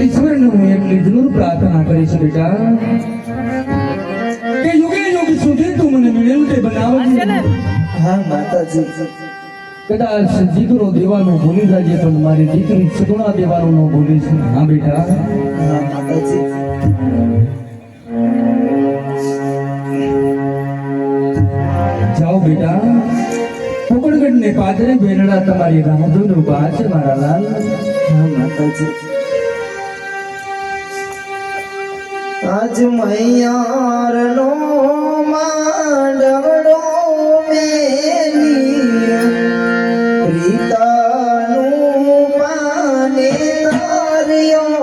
તમને જરૂર પ્રાર્થના કરીશ બેટા. કે યુગે યુગ સુધી તું મને મિળેલું તે બનાવજે હા માતાજી. કદાચ દીકરો દેવાનું ભૂલી જાય પણ મારી દીકરી સગુણા દેવાનું ન ભૂલીશ હા બેટા. હા માતાજી. જાઓ બેટા. કુકડગઢ ને પાદરે બેનડા તમારી રાહ જોઈને ઊભા છે મારા લાલ હા માતાજી. આજ મૈયાર નો માંડવડો મેલી રીતાનું પાને તાર્યો